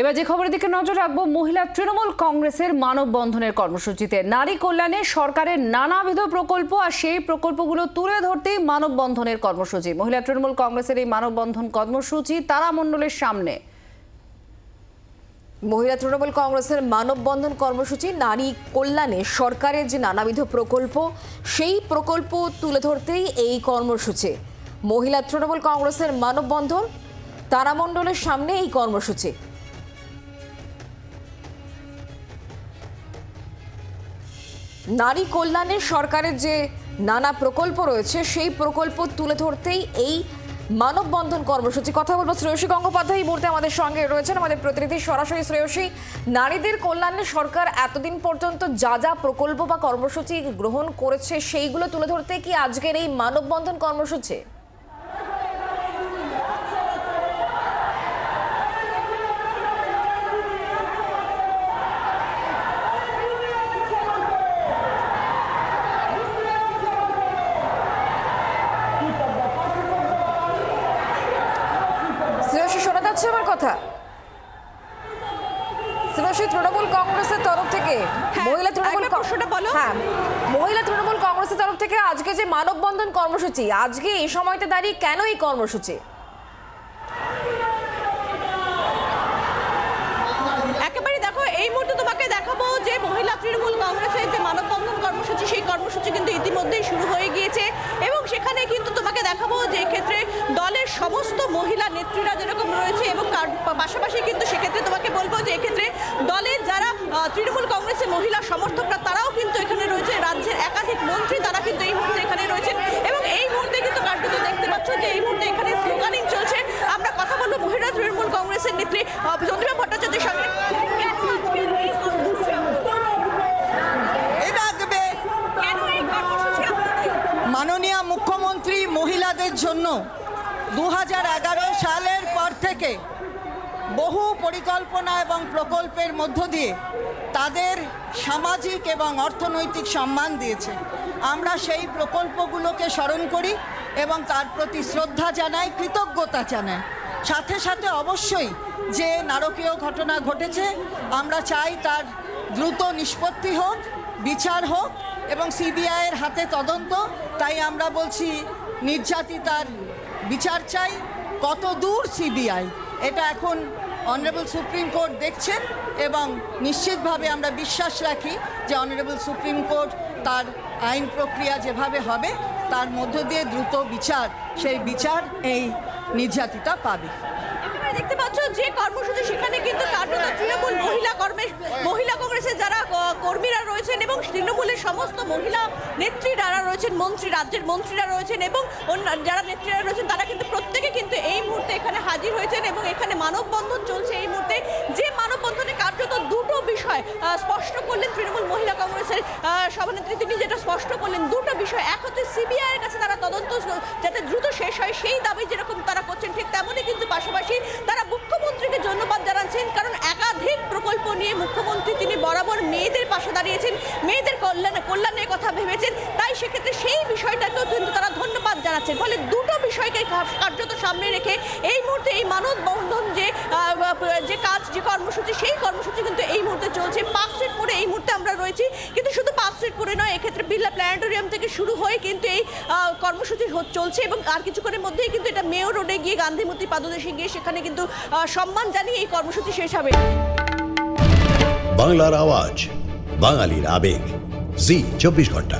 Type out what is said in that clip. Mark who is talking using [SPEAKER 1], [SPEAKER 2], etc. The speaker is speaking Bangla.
[SPEAKER 1] এবার যে খবরের দিকে নজর রাখব, মহিলা তৃণমূল কংগ্রেসের মানববন্ধনের কর্মসূচিতে। নারী কল্যাণে সরকারের নানাবিধ প্রকল্প আর সেই প্রকল্পগুলো তুলে ধরতেই মানববন্ধনের কর্মসূচি। মহিলা তৃণমূল কংগ্রেসের এই মানববন্ধন কর্মসূচি তারামণ্ডলের সামনে।
[SPEAKER 2] মহিলা তৃণমূল কংগ্রেসের মানববন্ধন কর্মসূচি, নারী কল্যাণে সরকারের যে নানাবিধ প্রকল্প, সেই প্রকল্প তুলে ধরতেই এই কর্মসূচি। মহিলা তৃণমূল কংগ্রেসের মানববন্ধন তারামণ্ডলের সামনে এই কর্মসূচি। নারী কল্যাণে সরকারের যে নানা প্রকল্প রয়েছে, সেই প্রকল্প তুলে ধরতেই এই মানববন্ধন কর্মসূচি। কথা বলব শ্রেয়সী গঙ্গোপাধ্যায়। এই মুহূর্তে আমাদের সঙ্গে রয়েছেন আমাদের প্রতিনিধি সরাসরি শ্রেয়সী। নারীদের কল্যাণে সরকার এতদিন পর্যন্ত যা যা প্রকল্প বা কর্মসূচি গ্রহণ করেছে, সেইগুলো তুলে ধরতে কি আজকের এই মানববন্ধন কর্মসূচি শ্রেয়সী শোনা যাচ্ছে আমার কথা শ্রেয়সী তৃণমূল কংগ্রেসের তরফ থেকে মহিলা তৃণমূল
[SPEAKER 3] বলো।
[SPEAKER 2] হ্যাঁ মহিলা তৃণমূল কংগ্রেসের তরফ থেকে আজকে যে মানববন্ধন কর্মসূচি আজকে এই সময়তে দাঁড়িয়ে কেন এই কর্মসূচি
[SPEAKER 3] একেবারে দেখো এই মুহূর্তে তোমাকে দেখাবো যে মহিলা তৃণমূল কংগ্রেসের যে মানববন্ধন কর্মসূচি সেই কর্মসূচি কিন্তু ইতিমধ্যেই শুরু হয়ে গিয়েছে এবং সেখানে কিন্তু তোমাকে দেখাবো যে ক্ষেত্রে দলের সমস্ত মহিলা নেত্রীরা যেরকম রয়েছে এবং তার পাশাপাশি কিন্তু সেক্ষেত্রে তোমাকে বলব যে এক্ষেত্রে দলের যারা তৃণমূল কংগ্রেসের মহিলা সমর্থকরা, তারাও কিন্তু এখানে রয়েছে। রাজ্যের একাধিক মন্ত্রী তারা কিন্তু এই মুহূর্তে এখানে রয়েছেন এবং এই মুহূর্তে কিন্তু কার্যত দেখতে পাচ্ছ যে এই মুহূর্তে এখানে স্লোগানিং চলছে। আমরা কথা বলব মহিলা তৃণমূল কংগ্রেসের নেত্রী চন্দ্রিমা ভট্টাচার্যের সঙ্গে।
[SPEAKER 4] মাননীয় মুখ্যমন্ত্রী মহিলাদের জন্য। দু হাজার এগারো সালের পর থেকে বহু পরিকল্পনা এবং প্রকল্পের মধ্য দিয়ে তাদের সামাজিক এবং অর্থনৈতিক সম্মান দিয়েছে। আমরা সেই প্রকল্পগুলোকে স্মরণ করি এবং তার প্রতি শ্রদ্ধা জানাই, কৃতজ্ঞতা জানাই। সাথে সাথে অবশ্যই যে নারকীয় ঘটনা ঘটেছে, আমরা চাই তার দ্রুত নিষ্পত্তি হোক, বিচার হোক এবং সিবিআইয়ের হাতে তদন্ত। তাই আমরা বলছি, নির্যাতিতার বিচার চাই, কত দূর সিবিআই? এটা এখন অনারেবল সুপ্রিম কোর্ট দেখছেন এবং নিশ্চিতভাবে আমরা বিশ্বাস রাখি যে অনারেবল সুপ্রিম কোর্ট তার আইন প্রক্রিয়া যেভাবে হবে, তার মধ্য দিয়ে দ্রুত বিচার, সেই বিচার এই নির্যাতিতা পাবে।
[SPEAKER 3] দেখতে পাচ্ছ যে কর্মসূচি সেখানে কিন্তু তৃণমূল মহিলা কর্মে মহিলা কংগ্রেসের যারা কর্মীরা রয়েছেন এবং তৃণমূলের সমস্ত মহিলা নেত্রীরা রয়েছেন, মন্ত্রী, রাজ্যের মন্ত্রীরা রয়েছেন এবং যারা নেত্রীরা রয়েছেন, তারা কিন্তু প্রত্যেকে কিন্তু এই মুহূর্তে এখানে হাজির হয়েছেন এবং এখানে মানববন্ধন চলছে এই মুহূর্তে। যে মানববন্ধনে কার্যত দুটো বিষয় স্পষ্ট করলেন তৃণমূল মহিলা কংগ্রেসের সভানেত্রী। তিনি যেটা স্পষ্ট করলেন, দুটো বিষয়। এক হচ্ছে সিবিআই এর কাছে তারা তদন্ত যাতে দ্রুত শেষ হয়, সেই দাবি যেরকম তারা করছেন ঠিক তেমনই কিন্তু পাশাপাশি তারা মুখ্যমন্ত্রীকে ধন্যবাদ জানাচ্ছেন কারণ একাধিক প্রকল্প নিয়ে মুখ্যমন্ত্রী তিনি বরাবর মেয়েদের পাশে দাঁড়িয়েছেন মেয়েদের কল্যাণে কল্যাণের কথা ভেবেছেন তাই সেক্ষেত্রে সেই বিষয়টাকেও কিন্তু তারা ধন্যবাদ জানাচ্ছেন। ফলে দুটো বিষয়কে কার্যত সামনে রেখে এই মুহূর্তে এই মানববন্ধন যে যে কাজ, যে কর্মসূচি, সেই কর্মসূচি কিন্তু এই মুহূর্তে চলছে। পার্ক স্ট্রিট মোড়ে এই মুহূর্তে আমরা রয়েছি। কিন্তু শুধু পার্ক স্ট্রিট মোড়ে নয়, এক্ষেত্রে বিড়লা প্ল্যানেটোরিয়াম থেকে শুরু হয়ে কিন্তু এই কর্মসূচি চলছে এবং আর কিছুক্ষণের মধ্যেই কিন্তু এটা মেয়র রোডে গিয়ে গান্ধীমূর্তি পাদদেশে গিয়ে সেখানে কিন্তু সম্মান জানিয়ে এই কর্মসূচি শেষ হবে।
[SPEAKER 5] বাংলার আওয়াজ, বাঙালির আবেগ। জি, চব্বিশ ঘণ্টা।